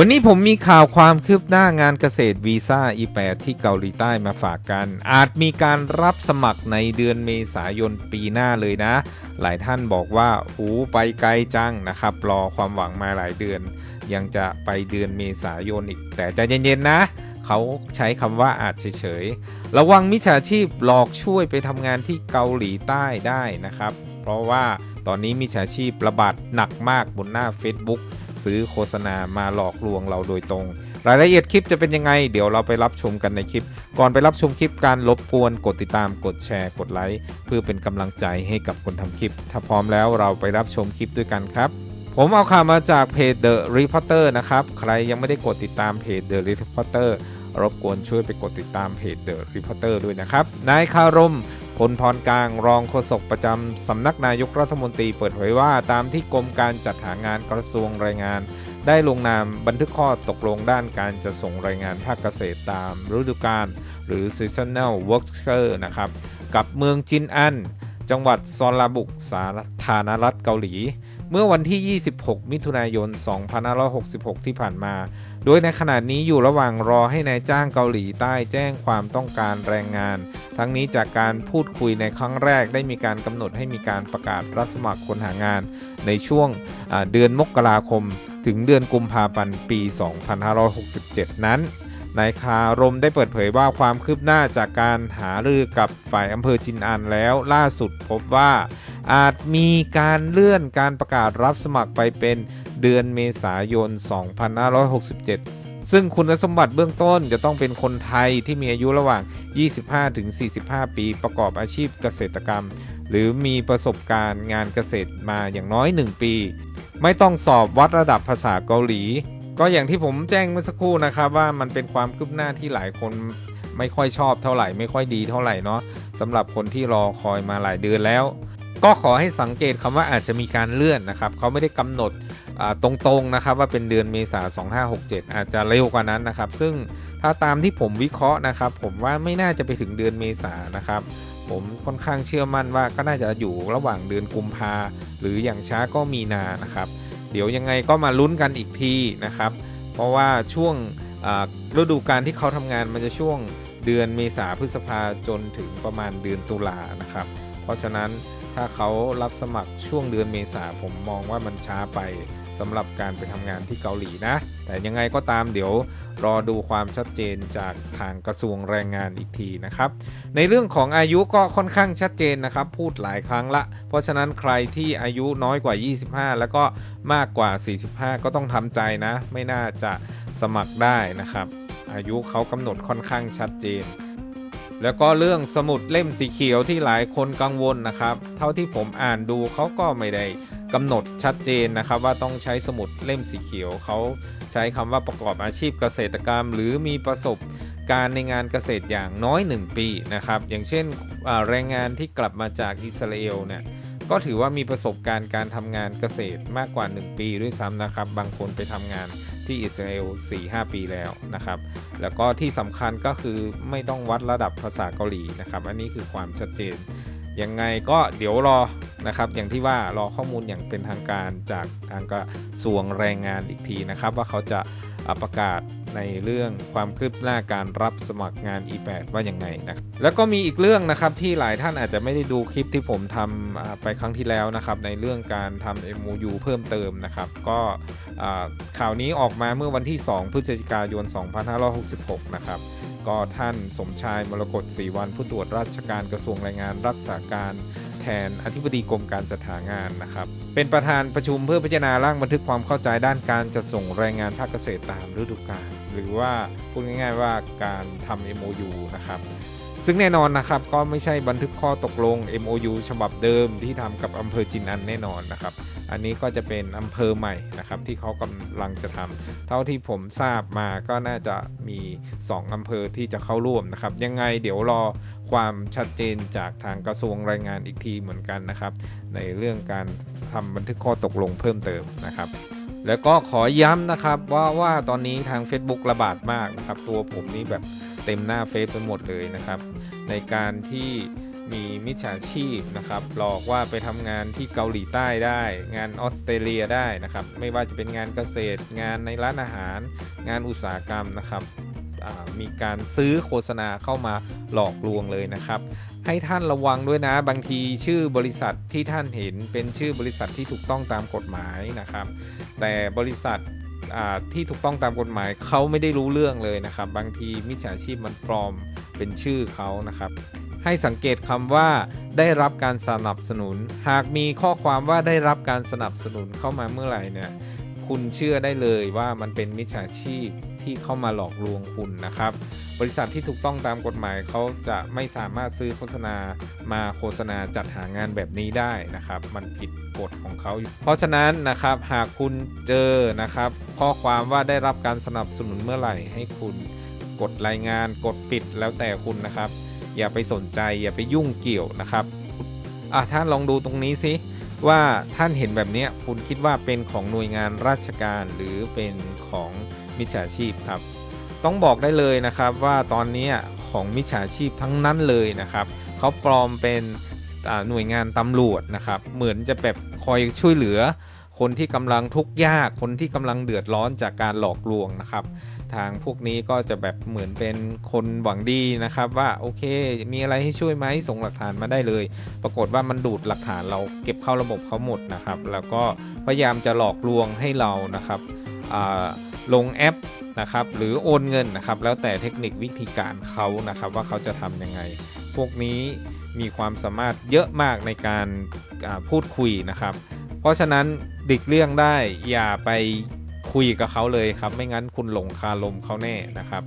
วันนี้ผมมีข่าวความคืบหน้างานเกษตรวีซ่า E8 ที่เกาหลีใต้มาฝากกัน อาจมีการรับสมัครในเดือนเมษายนปีหน้าเลยนะ หลายท่านบอกว่าหูไปไกลจังนะครับ รอความหวังมาหลายเดือน ยังจะไปเดือนเมษายนอีก แต่ใจเย็นๆนะเขาใช้คำว่าอาจเฉยๆ ระวังมิจฉาชีพหลอกช่วยไปทำงานที่เกาหลีใต้ได้นะครับ เพราะว่าตอนนี้มิจฉาชีพระบาดหนักมากบนหน้า Facebook ซื้อโฆษณามาหลอกลวงเราโดยตรง รายละเอียดคลิปจะเป็นยังไง เดี๋ยวเราไปรับชมกันในคลิป ก่อนไปรับชมคลิปการรบกวนกดติดตามกดแชร์กดไลค์เพื่อเป็นกำลังใจให้กับคนทำคลิป ถ้าพร้อมแล้วเราไปรับชมคลิปด้วยกันครับผมเอาข่าวมาจากเพจ The Reporter นะครับ ใครยังไม่ได้กดติดตามเพจ The Reporter รบกวนช่วยไปกดติดตามเพจ The Reporter ด้วยนะครับ นายคารม พลพรกลางรองโฆษกประจำสำนักนายกรัฐมนตรีเปิดเผยว่า ตามที่กรมการจัดหางานกระทรวงแรงงาน ได้ลงนามบันทึกข้อตกลงด้านการจะส่งแรงงานภาคเกษตรตามฤดูกาลหรือ seasonal worker นะครับกับเมืองจินอัน จังหวัดซอนลาบุกสาธารณรัฐเกาหลี เมื่อวันที่ 26 มิถุนายน 2566 ที่ผ่านมา โดยในขณะนี้อยู่ระหว่างรอให้นายจ้างเกาหลีใต้แจ้งความต้องการแรงงาน ทั้งนี้จากการพูดคุยในครั้งแรกได้มีการกำหนดให้มีการประกาศรับสมัครคนหางาน ในช่วงเดือนมกราคม ถึงเดือนกุมภาพันธ์ปี 2567 นั้น นายคารมได้เปิดเผยว่าความคืบหน้าจากการหารือกับฝ่ายอำเภอจินอันแล้วล่าสุดพบว่าอาจมีการเลื่อนการประกาศรับสมัครไปเป็นเดือนเมษายน 2567 ซึ่งคุณสมบัติเบื้องต้นจะต้องเป็นคนไทยที่มีอายุระหว่าง 25-45 ปีประกอบอาชีพเกษตรกรรม หรือมีประสบการณ์งานเกษตรมาอย่างน้อย 1 ปี ไม่ต้องสอบวัดระดับภาษาเกาหลี ก็อย่างที่ผมแจ้งเมื่อสักครู่นะครับว่ามันเป็นความคืบหน้าที่หลายคนไม่ค่อยชอบเท่าไหร่ไม่ค่อยดีเท่าไหร่เนาะสำหรับคนที่รอคอยมาหลายเดือนแล้ว ก็ขอให้สังเกตคำว่าอาจจะมีการเลื่อนนะครับเขาไม่ได้กำหนดตรงๆนะครับว่าเป็นเดือนเมษา2567 อาจจะเร็วกว่านั้นนะครับ ซึ่งถ้าตามที่ผมวิเคราะห์นะครับ ผมว่าไม่น่าจะไปถึงเดือนเมษานะครับ ผมค่อนข้างเชื่อมั่นว่าก็น่าจะอยู่ระหว่างเดือนกุมภาหรืออย่างช้าก็มีนานะครับ เดี๋ยวยังไงก็มาลุ้นกันอีกทีนะครับ เพราะว่าช่วงฤดูการที่เขาทำงานมันจะช่วงเดือนเมษาพฤษภาจนถึงประมาณเดือนตุลานะครับ เพราะฉะนั้นถ้าเขารับสมัครช่วงเดือนเมษาผมมองว่ามันช้าไป สำหรับการไปทำงานที่เกาหลีนะ แต่ยังไงก็ตามเดี๋ยวรอดูความชัดเจนจากทางกระทรวงแรงงานอีกทีนะครับ ในเรื่องของอายุก็ค่อนข้างชัดเจนนะครับ พูดหลายครั้งละ เพราะฉะนั้นใครที่อายุน้อยกว่า 25 แล้วก็มากกว่า 45 ก็ต้องทำใจนะ ไม่น่าจะสมัครได้นะครับ อายุเขากำหนดค่อนข้างชัดเจนแล้วก็เรื่องสมุดเล่มสีเขียวที่หลายคนกังวลนะครับ เท่าที่ผมอ่านดูเขาก็ไม่ได้ กำหนดชัดเจนนะครับว่าต้องใช้สมุดเล่มสีเขียวเขาใช้คำว่าประกอบอาชีพเกษตรกรรม หรือมีประสบการในงานเกษตรอย่างน้อย 1 ปีนะครับอย่างเช่นแรงงานที่กลับมาจากอิสราเอลเนี่ยก็ถือว่ามีประสบการณ์การทำงานเกษตรมากกว่า 1 ปีด้วยซ้ำนะครับ บางคนไปทำงานที่อิสราเอล 4-5 ปีแล้วนะครับ แล้วก็ที่สำคัญก็คือไม่ต้องวัดระดับภาษาเกาหลีนะครับ อันนี้คือความชัดเจน ยังไงก็เดี๋ยวรอ นะครับอย่างที่ว่ารอข้อมูลอย่างเป็นทางการจากทางกระทรวงแรงงานอีกทีนะครับ ว่าเขาจะประกาศในเรื่องความคืบหน้าการรับสมัครงาน E8 ว่ายังไงนะแล้วก็มีอีกเรื่องนะครับที่หลายท่านอาจจะไม่ได้ดูคลิปที่ผมทำไปครั้งที่แล้วนะครับในเรื่องการทำ MOU เพิ่มเติมนะครับก็ข่าวนี้ออกมาเมื่อวันที่ 2 พฤศจิกายน 2566 นะครับก็ท่านสมชายมรกตศรีวันผู้ตรวจราชการกระทรวงแรงงานรักษาการ นอธิบดีกรมการจัดหางานนะครับ เป็นประธานประชุมเพื่อพิจารณาร่างบันทึกความเข้าใจด้านการจัดส่งแรงงานภาคเกษตรตามฤดูกาลหรือว่าพูดง่าย ๆว่าการทำ MOU นะครับ ซึ่งแน่นอนนะครับก็ไม่ใช่บันทึกข้อตกลง MOU ฉบับเดิมที่ทำกับอำเภอจินอันแน่นอนนะครับ อันนี้ก็จะเป็นอำเภอใหม่นะครับที่เขากำลังจะทำเท่าที่ผมทราบมาก็น่าจะมี 2อำเภอที่จะเข้าร่วมนะครับ ยังไงเดี๋ยวรอความชัดเจนจากทางกระทรวงแรงงานอีกทีเหมือนกันนะครับ ในเรื่องการทำบันทึกข้อตกลงเพิ่มเติมนะครับแล้วก็ขอย้ำนะครับว่าว่าตอนนี้ทาง Facebook ระบาดมากนะครับ ตัวผมนี่แบบ เต็มหน้าเฟซไปหมดเลยนะครับ ในการที่มีมิจฉาชีพนะครับหลอกว่าไปทำงานที่เกาหลีใต้ได้ งานออสเตรเลียได้นะครับ ไม่ว่าจะเป็นงานเกษตร งานในร้านอาหาร งานอุตสาหกรรมนะครับมีการซื้อโฆษณาเข้ามาหลอกลวงเลยนะครับ ให้ท่านระวังด้วยนะบางทีชื่อบริษัทที่ท่านเห็นเป็นชื่อบริษัทที่ถูกต้องตามกฎหมายนะครับ แต่บริษัท ที่ถูกต้องตามกฎหมายเขาไม่ได้รู้เรื่องเลยนะครับ บางทีมิจฉาชีพมันปลอมเป็นชื่อเขานะครับ ให้สังเกตคำว่าได้รับการสนับสนุน หากมีข้อความว่าได้รับการสนับสนุนเข้ามาเมื่อไหร่เนี่ยคุณเชื่อได้เลยว่ามันเป็นมิจฉาชีพ ที่เข้ามาหลอกลวงคุณนะครับ บริษัทที่ถูกต้องตามกฎหมายเขาจะไม่สามารถซื้อโฆษณามาโฆษณาจัดหางานแบบนี้ได้นะครับ มันผิดกฎของเขาอยู่เพราะฉะนั้นนะครับหากคุณเจอนะครับข้อความว่าได้รับการสนับสนุนเมื่อไหร่ให้คุณกดรายงานกดปิดแล้วแต่คุณนะครับ อย่าไปสนใจอย่าไปยุ่งเกี่ยวนะครับอะท่านลองดูตรงนี้สิว่าท่านเห็นแบบนี้คุณคิดว่าเป็นของหน่วยงานราชการหรือเป็นของ มิจฉาชีพครับ ต้องบอกได้เลยนะครับว่าตอนนี้ของมิจฉาชีพทั้งนั้นเลยนะครับเขาปลอมเป็นหน่วยงานตำรวจนะครับเหมือนจะแบบคอยช่วยเหลือ คนที่กำลังทุกข์ยากคนที่กำลังเดือดร้อนจากการหลอกลวงนะครับ ทางพวกนี้ก็จะแบบเหมือนเป็นคนหวังดีนะครับว่าโอเค มีอะไรให้ช่วยไหมส่งหลักฐานมาได้เลย ปรากฏว่ามันดูดหลักฐานเราเก็บเข้าระบบเขาหมดนะครับ แล้วก็พยายามจะหลอกลวงให้เรานะครับอ่า ลงแอปนะครับหรือโอนเงินนะครับแล้วแต่เทคนิควิธีการเขานะครับว่าเขาจะทำยังไง พวกนี้มีความสามารถเยอะมากในการพูดคุยนะครับ เพราะฉะนั้นดิกเลี่ยงได้อย่าไปคุยกับเขาเลยครับ ไม่งั้นคุณหลงคาลมเขาแน่นะครับ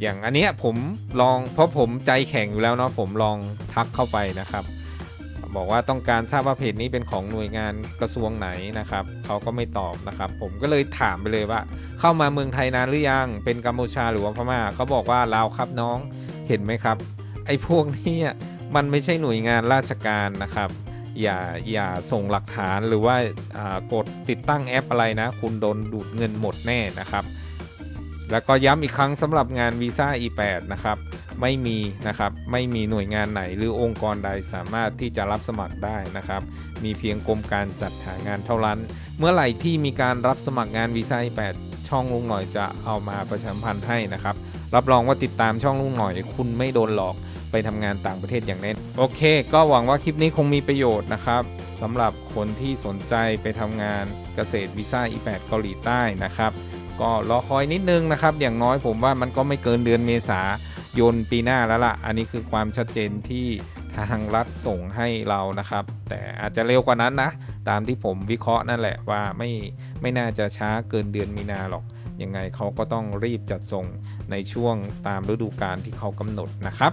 อย่างอันเนี้ยผมลองเพราะผมใจแข็งอยู่แล้วเนาะผมลองทักเข้าไปนะครับ บอกว่าต้องการทราบว่าเพจนี้เป็นของหน่วยงานกระทรวงไหนนะครับเขาก็ไม่ตอบนะครับ ผมก็เลยถามไปเลยว่า เข้ามาเมืองไทยนานหรือยัง เป็นกัมพูชาหรือว่าพม่าเขาบอกว่าลาวครับน้องเห็นไหมครับ ไอ้พวกนี้มันไม่ใช่หน่วยงานราชการนะครับ อย่าอย่าส่งหลักฐานหรือว่ากดติดตั้งแอปอะไรนะ คุณโดนดูดเงินหมดแน่นะครับ แล้วก็ย้ำอีกครั้งสำหรับงานวีซ่า E8 นะครับ ไม่มีนะครับ ไม่มีหน่วยงานไหนหรือองค์กรใดสามารถที่จะรับสมัครได้นะครับ มีเพียงกรมการจัดหางานเท่านั้น เมื่อไหร่ที่มีการรับสมัครงานวีซ่า E8 ช่องลุงหน่อยจะเอามาประชาสัมพันธ์ให้นะครับ รับรองว่าติดตามช่องลุงหน่อย คุณไม่โดนหลอกไปทำงานต่างประเทศอย่างแน่โอเค ก็หวังว่าคลิปนี้คงมีประโยชน์นะครับสำหรับคนที่สนใจไปทำงานเกษตรวีซ่า E8 เกาหลีใต้นะครับ ก็รอคอยนิดนึงนะครับ อย่างน้อยผมว่ามันก็ไม่เกินเดือนเมษายนปีหน้าแล้วล่ะ อันนี้คือความชัดเจนที่ทางรัฐส่งให้เรานะครับ แต่อาจจะเร็วกว่านั้นนะ ตามที่ผมวิเคราะห์นั่นแหละว่าไม่ไม่น่าจะช้าเกินเดือนมีนาหรอก ยังไงเขาก็ต้องรีบจัดส่งในช่วงตามฤดูกาลที่เขากำหนดนะครับ